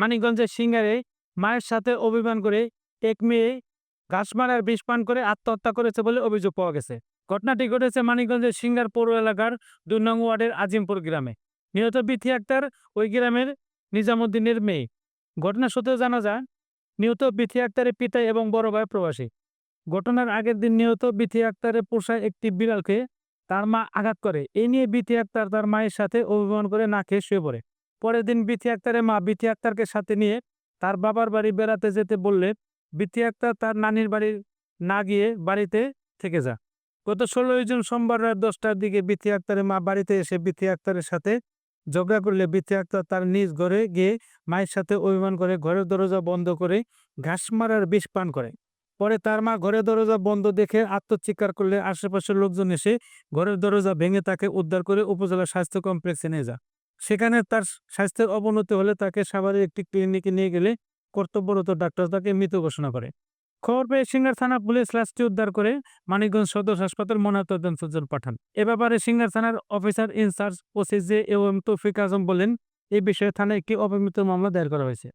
মানিকগঞ্জের সিঙ্গারে মায়ের সাথে অভিমান করে এক মেয়ে ঘাস মারার বিষ পান করে আত্মহত্যা করেছে বলে অভিযোগ পাওয়া গেছে। ঘটনাটি ঘটেছে মানিকগঞ্জের সিঙ্গার পৌর এলাকার দুই নং ওয়ার্ডের আজিমপুর গ্রামে। নিহত বিথি আক্তার ওই গ্রামের নিজামুদ্দিনের মেয়ে। ঘটনা সূত্রে জানা যায়, নিহত বিথি আক্তারের পিতা এবং বড় ভাই প্রবাসী। ঘটনার আগের দিন নিহত বিথি আক্তারের পোষায় একটি বিড়ালকে তার মা আঘাত করে। এই নিয়ে বিথি আক্তার তার মায়ের সাথে অভিমান করে না খেয়ে শুয়ে পড়ে। পরের দিন বিথি আক্তারের মা বিথি আক্তারকে সাথে নিয়ে তার বাবার বাড়ি বেড়াতে যেতে বললে, বিথি আক্তার তার নানির বাড়ি না গিয়ে বাড়িতে থেকে যা। গত ষোলোই জুন সোমবার রাত দশটার দিকে বিথি আক্তারের মা বাড়িতে এসে বিথি আক্তারের সাথে ঝগড়া করলে বিথি আক্তার তার নিজ ঘরে গিয়ে মায়ের সাথে অভিমান করে ঘরের দরজা বন্ধ করে ঘাস মারার বিষ পান করে। পরে তার মা ঘরের দরজা বন্ধ দেখে আত্মচিৎকার করলে আশেপাশের লোকজন এসে ঘরের দরজা ভেঙে তাকে উদ্ধার করে উপজেলা স্বাস্থ্য কমপ্লেক্সে নিয়ে যায়। সেখানে তার স্বাস্থ্যের অবনতি হলে তাকে সাভারের একটি ক্লিনিকে নিয়ে গেলে কর্তব্যরত ডাক্তার তাকে মৃত ঘোষণা করে। খবর পেয়ে সিঙ্গার থানা পুলিশ লাশটি উদ্ধার করে মানিকগঞ্জ সদর হাসপাতাল ময়নাতদন্ত জন্য পাঠান। এ ব্যাপারে সিঙ্গার থানার officer incharge OC J M Tofiq Azam বলেন, এ বিষয়ে থানায় একটি অপমৃত্যুর মামলা দায়ের করা হয়েছে।